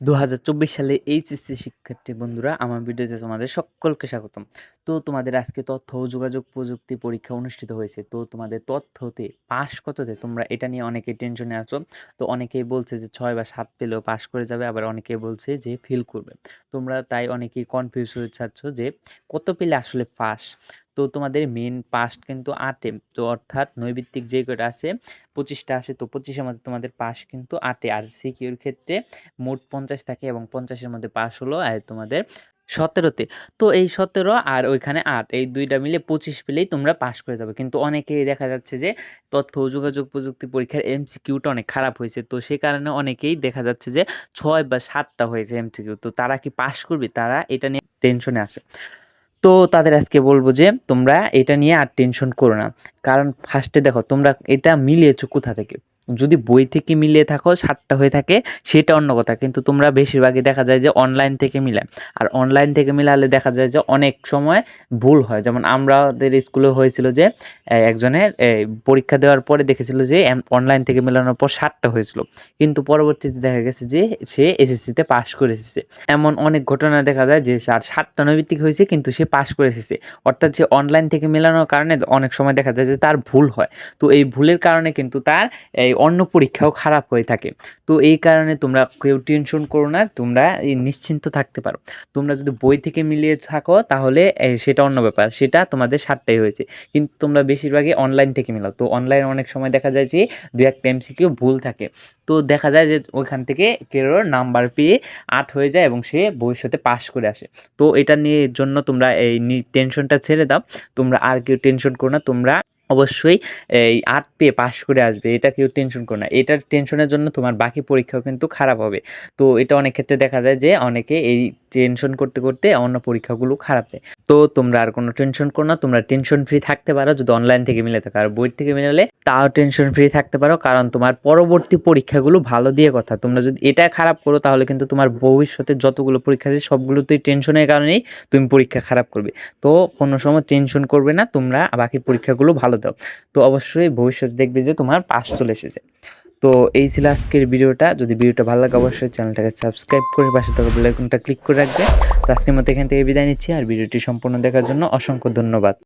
দু হাজার চব্বিশ সালে এইচএসসি শিক্ষার্থী বন্ধুরা, আমার ভিডিওতে তোমাদের সকলকে স্বাগতম। তো তোমাদের আজকে তথ্য ও যোগাযোগ প্রযুক্তি পরীক্ষা অনুষ্ঠিত হয়েছে। তো তোমাদের তথ্যতে পাস কততে? তোমরা এটা নিয়ে অনেকে টেনশনে আছো। তো অনেকেই বলছে যে ছয় বা সাত পেলেও পাস করে যাবে, আবার অনেকে বলছে যে ফিল করবে। তোমরা তাই অনেকেই কনফিউজ হয়ে যাচ্ছ যে কত পেলে আসলে পাস তো তোমাদের মেন পাস্ট কিন্তু আটে। তো অর্থাৎ নৈবিত্তিক যে কটা আছে, পঁচিশটা আসে তো পঁচিশের মধ্যে তোমাদের পাস কিন্তু আটে। আর সিকিউর ক্ষেত্রে মোট পঞ্চাশ থাকে এবং পঞ্চাশের মধ্যে পাস হলো, আর তোমাদের সতেরোতে। তো এই সতেরো আর ওইখানে আট, এই দুইটা মিলে পঁচিশ পেলেই তোমরা পাস করে যাবে। কিন্তু অনেকেই দেখা যাচ্ছে যে তথ্য যোগাযোগ প্রযুক্তি পরীক্ষার এমসিকিউটা অনেক খারাপ হয়েছে। তো সে কারণে অনেকেই দেখা যাচ্ছে যে ছয় বা সাতটা হয়েছে এমসিকিউ তো তারা কি পাস করবে? তারা এটা নিয়ে টেনশনে আছে। তো তাদের আজকে বলব যে তোমরা এটা নিয়ে আর টেনশন করো না। কারণ ফার্স্টে দেখো, তোমরা এটা মিলিয়েছো কোথা থেকে? যদি বই থেকে মিলিয়ে থাকো, সাতটা হয়ে থাকে, সেটা অন্য কথা। কিন্তু তোমরা বেশিরভাগই দেখা যায় যে অনলাইন থেকে মিলায়। আর অনলাইন থেকে মিলালে দেখা যায় যে অনেক সময় ভুল হয়। যেমন আমাদের স্কুলে হয়েছিল যে একজনের পরীক্ষা দেওয়ার পরে দেখেছিল যে অনলাইন থেকে মেলানোর পর সাতটা হয়েছিল। কিন্তু পরবর্তীতে দেখা গেছে যে, সে এসএসসিতে পাশ করে এসেছে। এমন অনেক ঘটনা দেখা যায় যে, আর সাতটা নৈবিত্তিক হয়েছে, কিন্তু সে পাশ করে এসেছে। অর্থাৎ সে অনলাইন থেকে মেলানোর কারণে অনেক সময় দেখা যায় যে তার ভুল হয়। তো এই ভুলের কারণে কিন্তু তার এই অন্য পরীক্ষাও খারাপ হয়ে থাকে। তো এই কারণে তোমরা কেউ টেনশন করো না, তোমরা নিশ্চিন্ত থাকতে পারো। তোমরা যদি বই থেকে মিলিয়ে থাকো, তাহলে সেটা অন্য ব্যাপার। সেটা তোমাদের সাতটাই হয়েছে। কিন্তু তোমরা বেশিরভাগই অনলাইন থেকে মিলাও। তো অনলাইন অনেক সময় দেখা যায় যে দু একটা এমসিকিউ ভুল থাকে। তো দেখা যায় যে ওইখান থেকে কেউ নাম্বার পেয়ে আট হয়ে যায় এবং সে ভবিষ্যতে পাশ করে আসে। তো এটা নিয়ে জন্য তোমরা এই টেনশনটা ছেড়ে দাও। তোমরা আর কেউ টেনশন করো না। তোমরা অবশ্যই, এই আট পেয়ে পাশ করে আসবে, এটা কেউ টেনশন করো না। এটার টেনশনের জন্য তোমার বাকি পরীক্ষাও কিন্তু খারাপ হবে। তো এটা অনেক ক্ষেত্রে দেখা যায় যে অনেকে এই টেনশন করতে করতে অন্য পরীক্ষাগুলো খারাপ দেয়। তো তোমরা আর কোনো টেনশন করো না, তোমরা টেনশন ফ্রি থাকতে পারো যদি অনলাইন থেকে মিলে থাকো। আর বই থেকে মিলালে তাও টেনশন ফ্রি থাকতে পারো, কারণ তোমার পরবর্তী পরীক্ষাগুলো ভালো দিয়ে কথা। তোমরা যদি এটা খারাপ করো, তাহলে কিন্তু তোমার ভবিষ্যতে যতগুলো পরীক্ষা আছে সবগুলোতেই টেনশনের কারণেই তুমি পরীক্ষা খারাপ করবে। তো কোনো সময় টেনশন করবে না, তোমরা বাকি পরীক্ষাগুলো ভালো দাও তো অবশ্যই ভবিষ্যতে দেখবে যে তোমার পাস চলে এসেছে। তো এই ছিল আজকের ভিডিওটা। যদি ভিডিওটা ভালো লাগে, অবশ্যই চ্যানেলটাকে সাবস্ক্রাইব করে পাশে থাকা বেলাইকনটা ক্লিক করে রাখবে। তো আজকের মতো এখান থেকে বিদায় নিচ্ছি। আর ভিডিওটি সম্পূর্ণ দেখার জন্য অসংখ্য ধন্যবাদ।